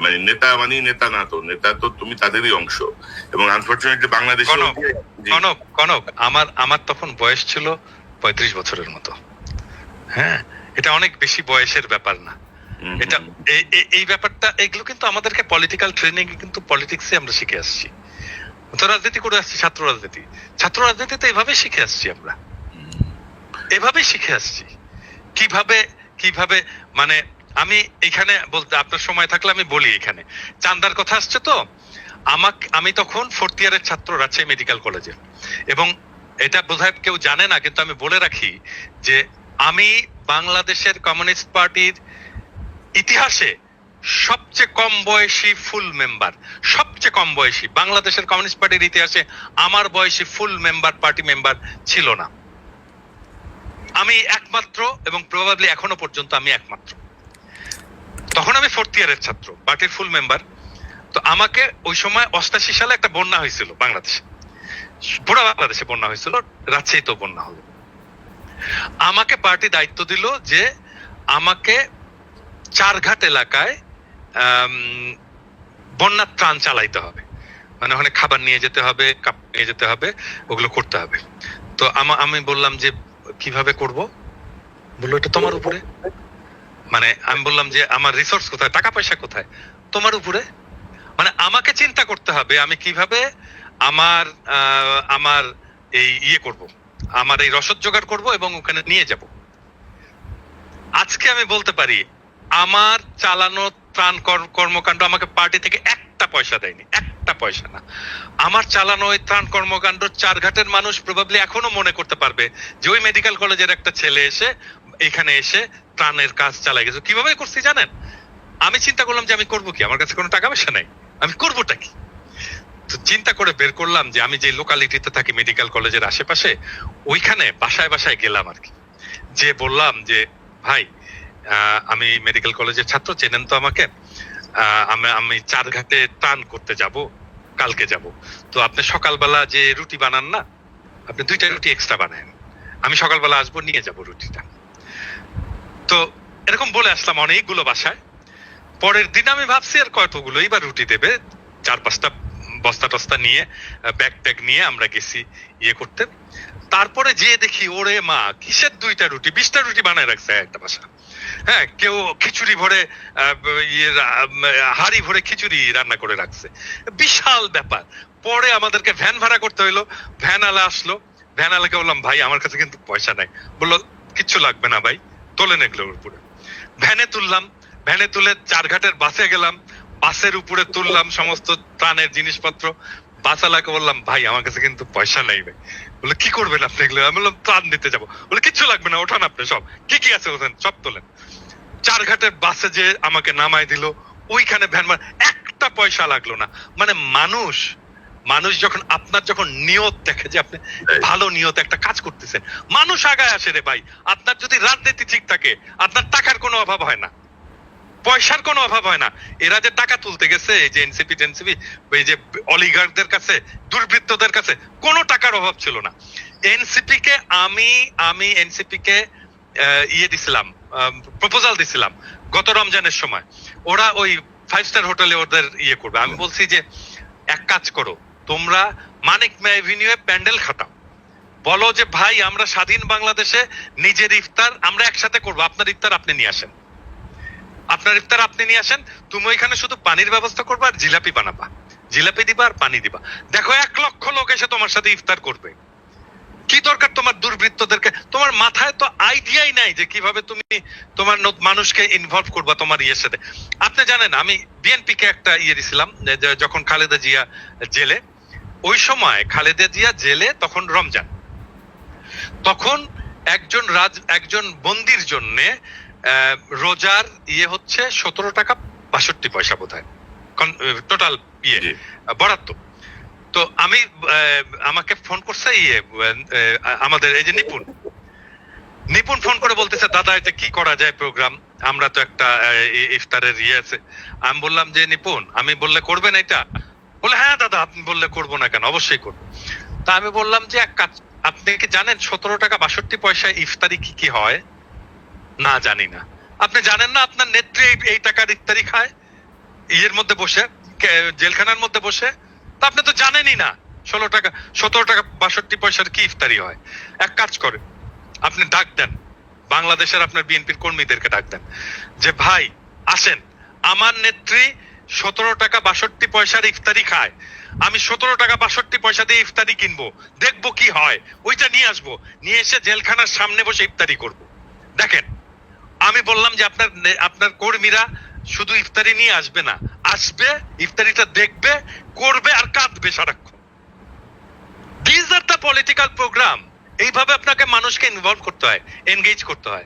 মানে নেতা মানে নেতা না তো নেতা তো তুমি তাদেরই অংশ। এবং আনফর্চুনেটলি বাংলাদেশে কনক, কনক আমার আমার তখন বয়স ছিল পঁয়ত্রিশ বছরের মতো। হ্যাঁ এটা অনেক বেশি বয়সের ব্যাপার না। এটা এই- ব্যাপারটা এগুলো কিন্তু আমাদেরকে পলিটিক্যাল ট্রেনিং কিন্তু পলিটিক্সে আমরা শিখে আসছি। তো রাজনীতি করে আসছি ছাত্র রাজনীতি। ছাত্র রাজনীতিতে এভাবে শিখে আসছি আমরা। এভাবেই শিখে আসছি। কীভাবে কীভাবে মানে আমি এখানে বলতে, আপনার সময় থাকলে আমি বলি এখানে। চান্দার কথা আসছে তো? আমাকে, আমি তখন ফোর্থ ইয়ারের ছাত্র রাজশাহী মেডিকেল কলেজে এবং এটা বোধহয় কেউ জানে না, কিন্তু আমি বলে রাখি যে আমি বাংলাদেশের কমিউনিস্ট পার্টির ইতিহাসে সবচেয়ে কম বয়সী ফুল মেম্বার সবচেয়ে কম বয়সী, বাংলাদেশের কমিউনিস্ট পার্টির ইতিহাসে আমার বয়সী ফুল মেম্বার পার্টি মেম্বার ছিল না। আমি একমাত্র এবং প্রবাবলি এখনও পর্যন্ত আমি একমাত্র। তখন আমি ফোর্থ ইয়ারের ছাত্র পার্টির ফুল মেম্বার তো আমাকে ওই সময় অষ্টাশি সালে একটা বন্যা হয়েছিল বাংলাদেশে। পুরো বাংলাদেশে বন্যা হয়েছিল, রাজশাহীতেও বন্যা হলো। আমাকে পার্টি দায়িত্ব দিল যে আমাকে চারঘাট এলাকায় বন্যার ত্রাণ চালাইতে হবে। মানে ওখানে খাবার নিয়ে যেতে হবে, কাপ নিয়ে যেতে হবে, ওগুলো করতে হবে। তো আমি বললাম যে কীভাবে করব? বলল, এটা তোমার উপরে। মানে আমি বললাম যে, আমার রিসোর্স কোথায়? টাকা পয়সা কোথায়? তোমার উপরে? মানে আমাকে চিন্তা করতে হবে আমি কীভাবে আমার আমার এই ইয়ে করব। আমার এই রসদ জোগাড় করব এবং ওখানে নিয়ে যাব। আজকে আমি বলতে পারি, আমার চালানো ত্রাণ কর- কর্মকাণ্ড আমাকে পার্টি থেকে একটা পয়সা দেয়নি। একটা পয়সা না। আমার চালানো ওই ত্রাণ কর্মকাণ্ড চারঘাটের মানুষ প্রবাবলি এখনও মনে করতে পারবে যে, ওই মেডিকেল কলেজের একটা ছেলে এসে এখানে এসে ত্রাণের কাজ চালাই গেছে। কীভাবে করছি জানেন? আমি চিন্তা করলাম যে আমি করব কি? আমার কাছে কোনো টাকা পয়সা নাই। আমি করবোটা কি? তো চিন্তা করে বের করলাম যে আমি যে লোকালিটিতে থাকি মেডিকেল কলেজের আশেপাশে, ওইখানে বাসায় বাসায় গেলাম আর কি। যে বললাম যে, ভাই আমি মেডিকেল কলেজের ছাত্র, চেনেন তো আমাকে। আমি আমি চার ঘাটে টান করতে যাব, কালকে যাব। তো আপনি সকালবেলা যে রুটি বানান না, আপনি দুইটা রুটি এক্সট্রা বানান আমি সকালবেলা আসব, নিয়ে যাব রুটিটা। তো এরকম বলে আসলাম অনেকগুলো বাসায়। পরের দিন আমি ভাবছি আর কতগুলো এবার রুটি দেবে। চার পাঁচটা বস্তা টস্তা নিয়ে, ব্যাগ ট্যাগ নিয়ে আমরা গেছি ইয়ে করতে। তারপরে যেয়ে দেখি, ওরে মা, কিসের দুইটা রুটি? বিশটা রুটি বানায় রাখছে একটা বাসা। হ্যাঁ কেউ খিচুড়ি ভরে ইয়ে হাড়ি ভরে খিচুড়ি রান্না করে রাখছে। বিশাল ব্যাপার। পরে আমাদেরকে ভ্যান ভাড়া করতে হইল। ভ্যান আলা আসলো। ভ্যান আলাকে বললাম, ভাই, আমার কাছে কিন্তু পয়সা নাই। বলল, কিচ্ছু লাগবে না ভাই। তোলেন এগুলোর উপরে। ভ্যানে তুললাম, ভ্যানে তুলে চারঘাটের বাসে গেলাম, বাসের উপরে তুললাম সমস্ত ত্রাণের জিনিসপত্র। বাসালাকে বললাম, ভাই, আমার কাছে কিন্তু পয়সা নেই ভাই। বলে, কি করবেন আপনি এগুলো? আমি বললাম, ত্রাণ দিতে যাব। বলে, কিচ্ছু লাগবে না, ওঠান আপনি সব। কি কি আছে ওখানে সব তোলেন। চারঘাটের বাসে যে আমাকে নামায় দিল, ওইখানে ভ্যান একটা পয়সা লাগল না। মানে মানুষ মানুষ যখন আপনার যখন নিয়ত দেখে যে আপনি ভালো নিয়ত একটা কাজ করতেছেন মানুষ আগায় আসে রে ভাই। আপনার যদি রাজনীতি ঠিক থাকে আপনার টাকার কোনো অভাব হয় না। পয়সার কোনো অভাব হয় না। এরা যে টাকা তুলতে গেছে এই যে এনসিপি টেনসিপি এই যে অলিগার্কদের কাছে দুর্বৃত্তদের কাছে কোনো টাকার অভাব ছিল না। এনসিপি কে আমি আমি এনসিপি কে আহ, ইয়ে দিছিলাম প্রপোজাল দিছিলাম গত রমজানের সময়। ওরা ওই ফাইভ স্টার হোটেলে ওদের ইয়ে করবে। আমি বলছি যে এক কাজ করো তোমরা মানিক এভিনিউ প্যান্ডেল খাটাও। বলো যে, ভাই, আমরা স্বাধীন বাংলাদেশে নিজের ইফতার আমরা একসাথে করব। আপনার ইফতার আপনি নিয়ে আসেন। আপনার ইফতার আপনি নিয়ে আসেন, তুমি ওইখানে শুধু পানির ব্যবস্থা করবা আর জিলাপি বানাবা। জিলাপি দিবা আর পানি দিবা। দেখো, এক লক্ষ লোক এসে তোমার সাথে ইফতার করবে। কি দরকার তোমার দুর্বৃত্তদেরকে? তোমার মাথায় তো আইডিয়াই নাই যে কীভাবে তুমি তোমার মানুষকে ইনভলভ করবা তোমার ইয়ের সাথে। আপনি জানেন, আমি বিএনপি কে একটা ইয়ে দিছিলাম যখন খালেদা জিয়া জেলে ওই সময় খালেদা জিয়া জেলে তখন রমজান। তখন একজন রাজ একজন বন্দির জন্য রোজার ইয়ে হচ্ছে সতেরো টাকা বাষট্টি পয়সা বোধ হয় টোটাল ইয়ে বরাদ্দ। তো আমি আমাকে ফোন করছে ইয়ে আমাদের এই যে নিপুণ। নিপুণ ফোন করে বলতেছে দাদা এটা কি করা যায় প্রোগ্রাম আমরা তো একটা ইফতারের ইয়ে আছে। আমি বললাম যে নিপুণ আমি বললে করবেন এটা? বলে হ্যাঁ দাদা, আপনি বললে করব না কেন? অবশ্যই করব। তা আমি বললাম যে, এক কাজ, আপনি কি জানেন সতেরো টাকা বাষট্টি পয়সা ইফতারি কি কি হয়? না, জানি না। আপনি জানেন না, আপনার নেত্রী এই- টাকার ইফতারি খায়? ইয়ের মধ্যে বসে জেলখানার মধ্যে বসে? তা আপনি তো জানেনই না, ষোলো টাকা, সতেরো টাকা বাষট্টি পয়সার কি ইফতারি হয়? এক কাজ করে আপনি ডাক দেন, বাংলাদেশের আপনার বিএনপির কর্মীদেরকে ডাক দেন, যে, ভাই, আসেন, আমার নেত্রী সতেরো টাকা বাষট্টি পয়সার ইফতারি খায়। আমি সতেরো টাকা বাষট্টি পয়সা দিয়ে ইফতারি কিনবো। দেখব কি হয়। ওইটা নিয়ে আসব। নিয়ে এসে জেলখানার সামনে বসে ইফতারি করব। দেখেন, আমি বললাম যে আপনার আপনার কর্মীরা শুধু ইফতারি নিয়ে আসবে না। আসবে, ইফতারিটা দেখবে, করবে আর কাঁদবে সারাক্ষণ। This are the political programme এইভাবে আপনাকে মানুষকে ইনভলভ করতে হয় এনগেজ করতে হয়।